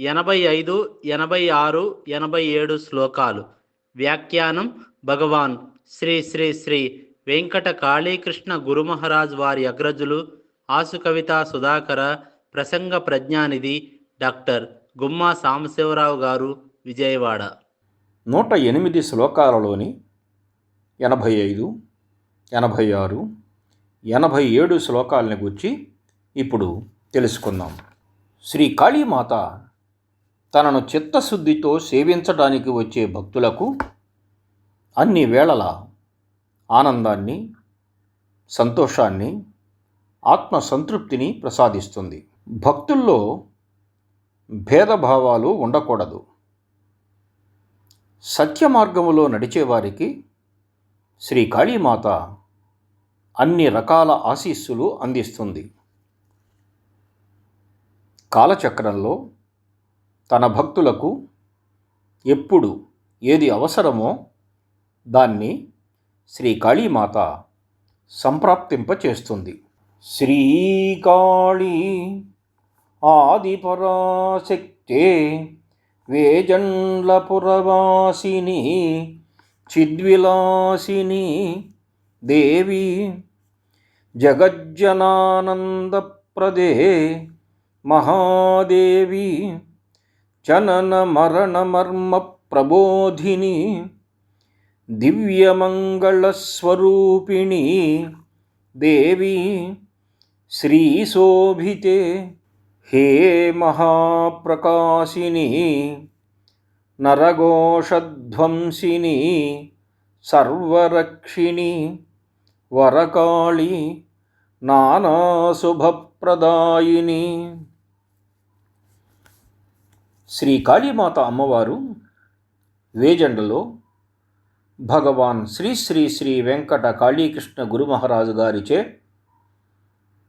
ఎనభై ఐదు ఎనభై ఆరు ఎనభై ఏడు శ్లోకాలు. వ్యాఖ్యానం భగవాన్ శ్రీ శ్రీ శ్రీ వెంకట కాళీకృష్ణ గురుమహారాజ్ వారి అగ్రజులు ఆసు కవిత సుధాకర ప్రసంగ ప్రజ్ఞానిధి డాక్టర్ గుమ్మా సాంబశివరావు గారు విజయవాడ. నూట ఎనిమిది శ్లోకాలలోని ఎనభై ఐదు ఎనభై ఆరు ఎనభై ఏడు శ్లోకాలని గురించి ఇప్పుడు తెలుసుకుందాం. శ్రీ కాళీమాత తనను చిత్తశుద్ధితో సేవించడానికి వచ్చే భక్తులకు అన్ని వేళల ఆనందాన్ని సంతోషాన్ని ఆత్మ సంతృప్తిని ప్రసాదిస్తుంది. భక్తుల్లో భేదభావాలు ఉండకూడదు. సత్య మార్గములో నడిచేవారికి శ్రీ కాళీమాత అన్ని రకాల ఆశీస్సులు అందిస్తుంది. కాలచక్రంలో తన భక్తులకు ఎప్పుడు ఏది అవసరమో దాన్ని శ్రీ కాళీమాత సంప్రాప్తింపచేస్తుంది. శ్రీకాళీ ఆదిపరాశక్తే వేజండ్లపురవాసిని చిద్విలాసిని దేవి జగజ్జనానందప్రదే మహాదేవి జనన మరణ మర్మ ప్రబోధిని దివ్యమంగళస్వరూపిణి దేవి శ్రీశోభితే హే మహాప్రకాశిని నరఘోషధ్వంసిని సర్వరక్షిణి వరకాళి నానాశుభప్రదాయిని శ్రీ కాళీమాత అమ్మవారు వేజండలో భగవాన్ శ్రీ శ్రీ శ్రీ వెంకట కాళీకృష్ణ గురుమహారాజు గారిచే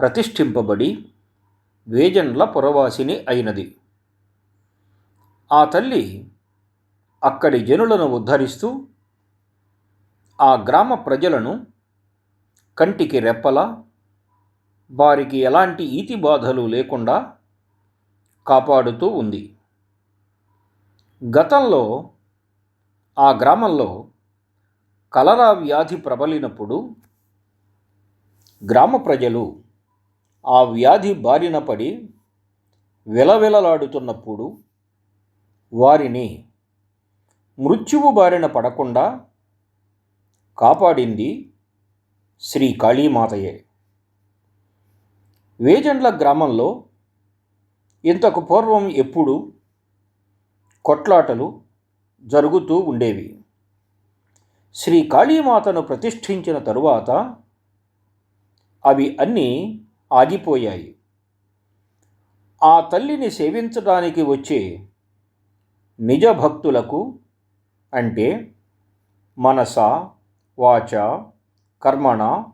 ప్రతిష్ఠింపబడి వేజండ్ల పురవాసిని అయినది. ఆ తల్లి అక్కడి జనులను ఉద్ధరిస్తూ ఆ గ్రామ ప్రజలను కంటికి రెప్పల వారికి ఎలాంటి ఈతి బాధలు లేకుండా కాపాడుతూ ఉంది. గతంలో ఆ గ్రామంలో కలరా వ్యాధి ప్రబలినప్పుడు గ్రామ ప్రజలు ఆ వ్యాధి బారిన పడి విలవిలలాడుతున్నప్పుడు వారిని మృత్యువు బారిన పడకుండా కాపాడింది శ్రీ కాళీమాతయే. వేజండ్ల గ్రామంలో ఇంతకు పూర్వం ఎప్పుడు కొట్లాటలు జరుగుతూ ఉండేవి. శ్రీ కాళీమాతను ప్రతిష్ఠించిన తరువాత అవి అన్నీ ఆగిపోయాయి. ఆ తల్లిని సేవించడానికి వచ్చే నిజ భక్తులకు అంటే మనస వాచ కర్మణ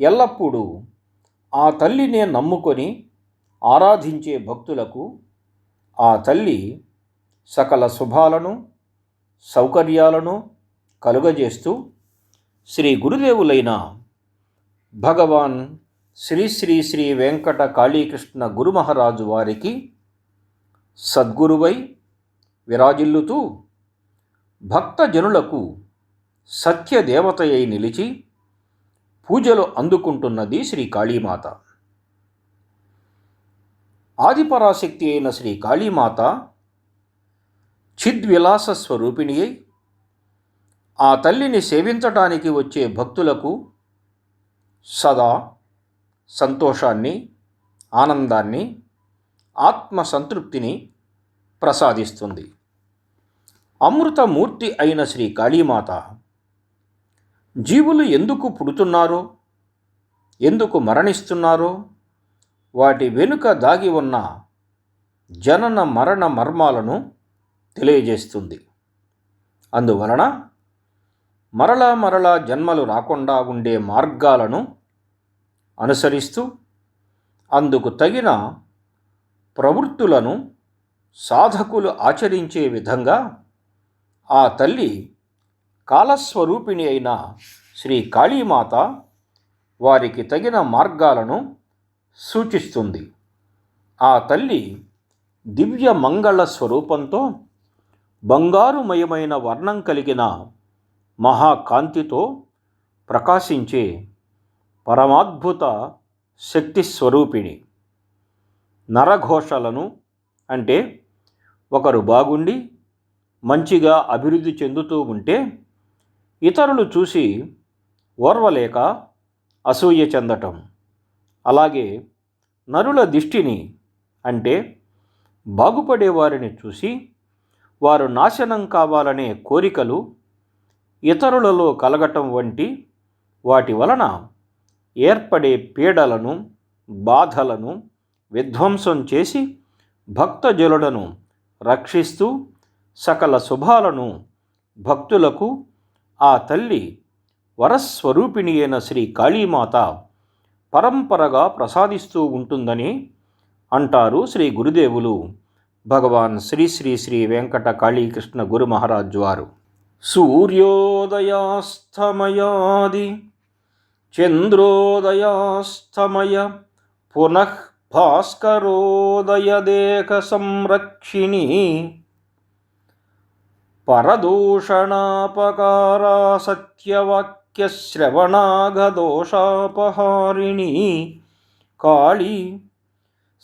ఎల్లప్పుడూ ఆ తల్లినే నమ్ముకొని ఆరాధించే భక్తులకు ఆ తల్లి సకల శుభాలను సౌకర్యాలను కలుగజేస్తూ శ్రీ గురుదేవులైన భగవాన్ శ్రీ శ్రీ శ్రీ వెంకట కాళీకృష్ణ గురుమహారాజు వారికి సద్గురువై విరాజిల్లుతూ భక్తజనులకు సత్యదేవతయై నిలిచి పూజలు అందుకుంటున్నది శ్రీ కాళీమాత. ఆదిపరాశక్తి అయిన శ్రీ కాళీమాత చిద్విలాస స్వరూపిణి అయి ఆ తల్లిని సేవించటానికి వచ్చే భక్తులకు సదా సంతోషాన్ని ఆనందాన్ని ఆత్మ సంతృప్తిని ప్రసాదిస్తుంది. అమృతమూర్తి అయిన శ్రీ కాళీమాత జీవులు ఎందుకు పుడుతున్నారో ఎందుకు మరణిస్తున్నారో వాటి వెనుక దాగి ఉన్న జనన మరణ మర్మాలను తెలియజేస్తుంది. అందువలన మరలా మరలా జన్మలు రాకుండా ఉండే మార్గాలను అనుసరిస్తూ అందుకు తగిన ప్రవృత్తులను సాధకులు ఆచరించే విధంగా ఆ తల్లి కాలస్వరూపిణి అయిన శ్రీ కాళీమాత వారికి తగిన మార్గాలను సూచిస్తుంది. ఆ తల్లి దివ్య మంగళ స్వరూపంతో బంగారుమయమైన వర్ణం కలిగిన మహాకాంతితో ప్రకాశించే పరమాద్భుత శక్తి స్వరూపిణి. నరఘోషలను అంటే ఒకరు బాగుండి మంచిగా అభివృద్ధి చెందుతూ ఉంటే ఇతరులు చూసి ఓర్వలేక అసూయ చెందటం. అలాగే నరుల దిష్టిని అంటే బాగుపడే వారిని చూసి వారు నాశనం కావాలనే కోరికలు ఇతరులలో కలగటం వంటి వాటి వలన ఏర్పడే పీడలను బాధలను విధ్వంసం చేసి భక్తజనులను రక్షిస్తూ సకల శుభాలను భక్తులకు ఆ తల్లి వరస్వరూపిణి అయిన శ్రీ కాళీమాత పరంపరగా ప్రసాదిస్తూ ఉంటుందని అంటారు శ్రీ గురుదేవులు. భగవాన్ శ్రీ శ్రీ శ్రీ వెంకట కాళీకృష్ణ గురు మహారాజ్ వారు. సూర్యోదయాస్తమయాది చంద్రోదయాస్తమయ పునః భాస్కరోదయదేక సంరక్షిణి పరదూషణాపకారా సత్యవాక్యశ్రవణాగదోషాపహారిణి కాళీ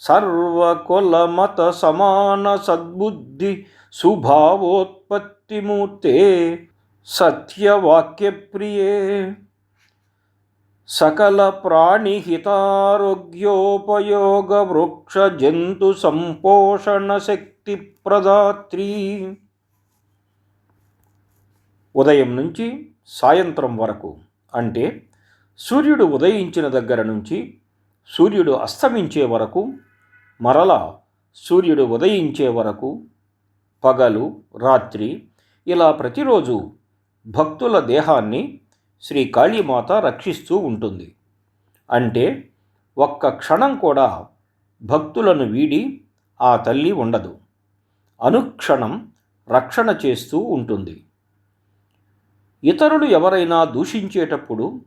సర్వకులమత సమాన సద్బుద్ధి సుభావోత్పత్తిమూర్తే సత్యవాక్యప్రియే. సకల ప్రాణిహితారోగ్యోపయోగ వృక్ష జంతు సంపోషణ శక్తి ప్రదాత్రి ఉదయం నుంచి సాయంత్రం వరకు అంటే సూర్యుడు ఉదయించిన దగ్గర నుంచి సూర్యుడు అస్తమించే వరకు మరలా సూర్యుడు ఉదయించే వరకు పగలు రాత్రి ఇలా ప్రతిరోజు భక్తుల దేహాన్ని శ్రీ కాళీమాత రక్షిస్తూ ఉంటుంది. అంటే ఒక్క క్షణం కూడా భక్తులను వీడి ఆ తల్లి ఉండదు. అనుక్షణం రక్షణ చేస్తూ ఉంటుంది. ఇతరులు ఎవరైనా దూషించేటప్పుడు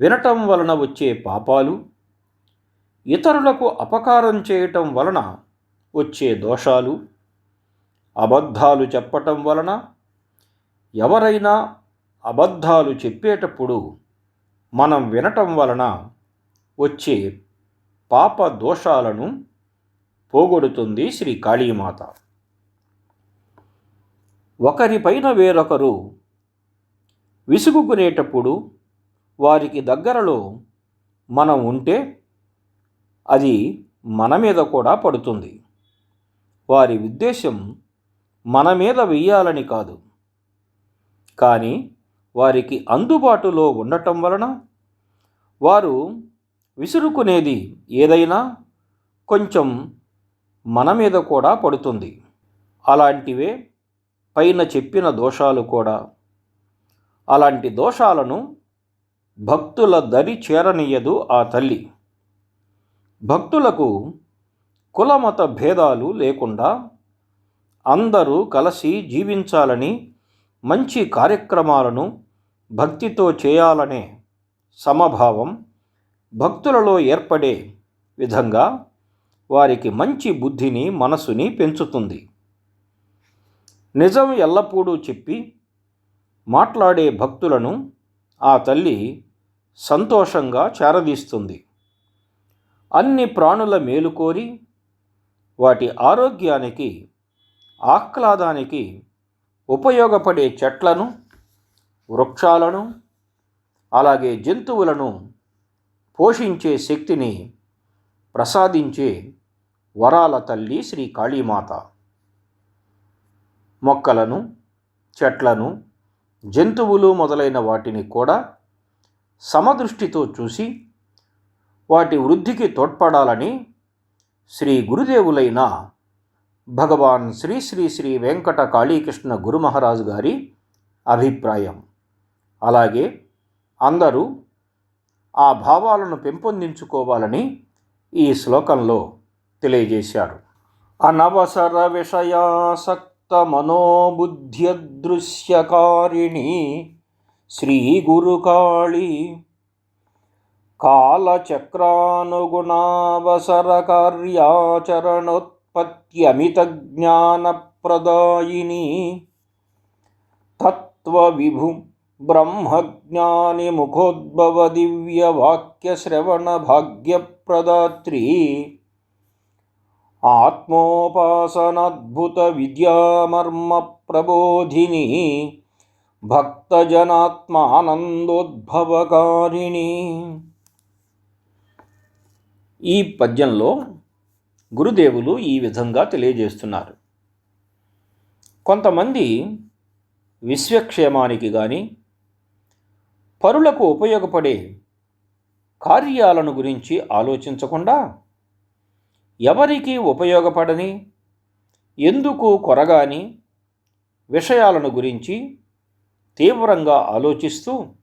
వినటం వలన వచ్చే పాపాలు ఇతరులకు అపకారం చేయటం వలన వచ్చే దోషాలు అబద్ధాలు చెప్పటం వలన ఎవరైనా అబద్ధాలు చెప్పేటప్పుడు మనం వినటం వలన వచ్చే పాప దోషాలను పోగొడుతుంది శ్రీ కాళీమాత. ఒకరిపైన వేరొకరు విసుగుకునేటప్పుడు వారికి దగ్గరలో మనం ఉంటే అది మన మీద కూడా పడుతుంది. వారి ఉద్దేశం మన మీద వెయ్యాలని కాదు. కానీ వారికి అందుబాటులో ఉండటం వలన వారు విసురుకునేది ఏదైనా కొంచెం మన మీద కూడా పడుతుంది. అలాంటివే పైన చెప్పిన దోషాలు కూడా. అలాంటి దోషాలను భక్తుల దరి చేరనీయదు ఆ తల్లి. భక్తులకు కులమత భేదాలు లేకుండా అందరూ కలిసి జీవించాలని మంచి కార్యక్రమాలను భక్తితో చేయాలనే సమభావం భక్తులలో ఏర్పడే విధంగా వారికి మంచి బుద్ధిని మనసుని పెంచుతుంది. నిజం ఎల్లప్పుడూ చెప్పి మాట్లాడే భక్తులను ఆ తల్లి సంతోషంగా చేరదీస్తుంది. అన్ని ప్రాణుల మేలు కోరి వాటి ఆరోగ్యానికి ఆహ్లాదానికి ఉపయోగపడే చెట్లను వృక్షాలను అలాగే జంతువులను పోషించే శక్తిని ప్రసాదించే వరాల తల్లి శ్రీ కాళీమాత. మొక్కలను చెట్లను జంతువులు మొదలైన వాటిని కూడా సమదృష్టితో చూసి వాటి వృద్ధికి తోడ్పడాలని శ్రీ గురుదేవులైన భగవాన్ శ్రీ శ్రీ శ్రీ వెంకట కాళీకృష్ణ గురు మహారాజు గారి అభిప్రాయం. అలాగే అందరూ ఆ భావాలను పెంపొందించుకోవాలని ఈ శ్లోకంలో తెలియజేశారు. అనవసర విషయాసక్త మనోబుద్ధ్యదృశ్యకారిణి శ్రీ గురుకాళి कालचक्रानुगुणावसरकार्याचरणोत्पत्त्यमितज्ञानप्रदायिनी। तत्त्वविभुं ब्रह्मज्ञानिमुखोद्भवदिव्यवाक्यश्रवणभाग्यप्रदात्री। आत्मोपासनाद्भुतविद्यामर्मप्रबोधिनी। भक्तजनात्मानन्दोद्भवकारिणी। ఈ పద్యంలో గురుదేవులు ఈ విధంగా తెలియజేస్తున్నారు. కొంతమంది విశ్వక్షేమానికి కానీ పరులకు ఉపయోగపడే కార్యాలను గురించి ఆలోచించకుండా ఎవరికి ఉపయోగపడని ఎందుకు కొరగాని విషయాలను గురించి తీవ్రంగా ఆలోచిస్తూ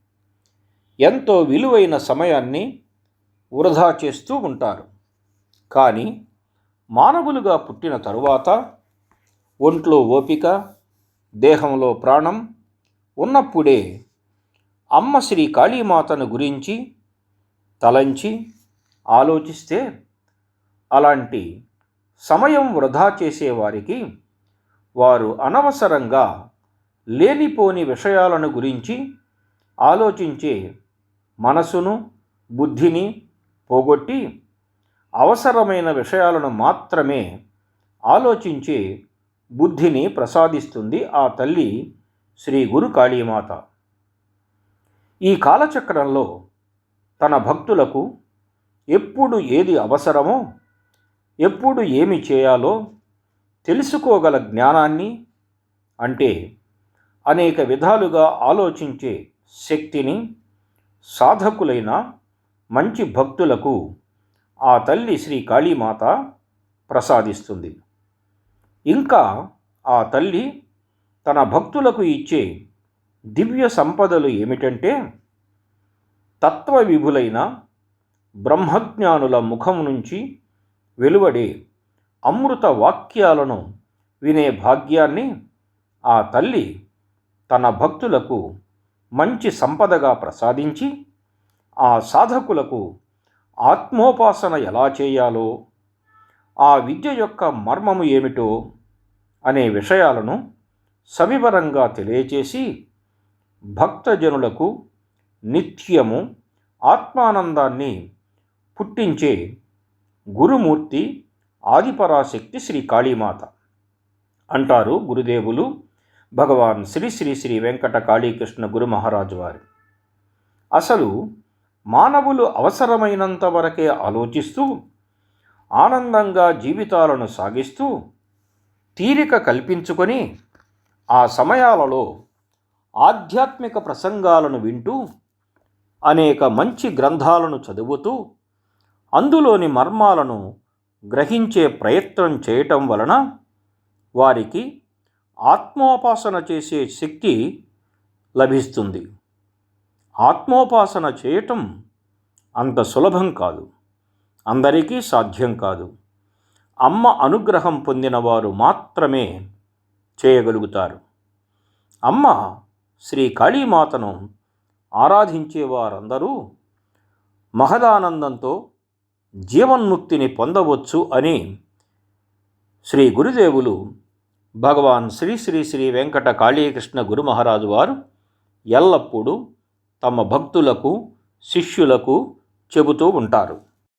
ఎంతో విలువైన సమయాన్ని వృధా చేస్తూ ఉంటారు. కానీ మానవులుగా పుట్టిన తరువాత ఒంట్లో ఓపిక దేహంలో ప్రాణం ఉన్నప్పుడే అమ్మ శ్రీ కాళీమాతను గురించి తలంచి ఆలోచిస్తే అలాంటి సమయం వృధా చేసేవారికి వారు అనవసరంగా లేనిపోని విషయాలను గురించి ఆలోచించే మనసును బుద్ధిని పోగొట్టి అవసరమైన విషయాలను మాత్రమే ఆలోచించే బుద్ధిని ప్రసాదిస్తుంది ఆ తల్లి శ్రీ గురు కాళీమాత. ఈ కాలచక్రంలో తన భక్తులకు ఎప్పుడు ఏది అవసరమో ఎప్పుడు ఏమి చేయాలో తెలుసుకోగల జ్ఞానాన్ని అంటే అనేక విధాలుగా ఆలోచించే శక్తిని సాధకులైన మంచి భక్తులకు ఆ తల్లి శ్రీ కాళీమాత ప్రసాదిస్తుంది. ఇంకా ఆ తల్లి తన భక్తులకు ఇచ్చే దివ్య సంపదలు ఏమిటంటే తత్వ విభులైన బ్రహ్మజ్ఞానుల ముఖం నుంచి వెలువడే అమృత వాక్యాలను వినే భాగ్యాన్ని ఆ తల్లి తన భక్తులకు మంచి సంపదగా ప్రసాదించి ఆ సాధకులకు ఆత్మోపాసన ఎలా చేయాలో ఆ విద్య యొక్క మర్మము ఏమిటో అనే విషయాలను సవివరంగా తెలియచేసి భక్తజనులకు నిత్యము ఆత్మానందాన్ని పుట్టించే గురుమూర్తి ఆదిపరాశక్తి శ్రీ కాళీమాత అంటారు గురుదేవులు భగవాన్ శ్రీ శ్రీ శ్రీ వెంకట కాళీకృష్ణ గురు మహారాజు వారు. అసలు మానవులు అవసరమైనంత వరకే ఆలోచిస్తూ ఆనందంగా జీవితాలను సాగిస్తూ తీరిక కల్పించుకొని ఆ సమయాలలో ఆధ్యాత్మిక ప్రసంగాలను వింటూ అనేక మంచి గ్రంథాలను చదువుతూ అందులోని మర్మాలను గ్రహించే ప్రయత్నం చేయటం వలన వారికి ఆత్మోపాసన చేసే శక్తి లభిస్తుంది. ఆత్మోపాసన చేయటం అంత సులభం కాదు. అందరికీ సాధ్యం కాదు. అమ్మ అనుగ్రహం పొందిన వారు మాత్రమే చేయగలుగుతారు. అమ్మ శ్రీ కాళీమాతను ఆరాధించే వారందరూ మహదానందంతో జీవన్ముక్తిని పొందవచ్చు అని శ్రీ గురుదేవులు భగవాన్ శ్రీ శ్రీ శ్రీ వెంకట కాళీకృష్ణ గురు మహారాజు వారు ఎల్లప్పుడూ తమ భక్తులకు శిష్యులకు చెబుతూ ఉంటారు.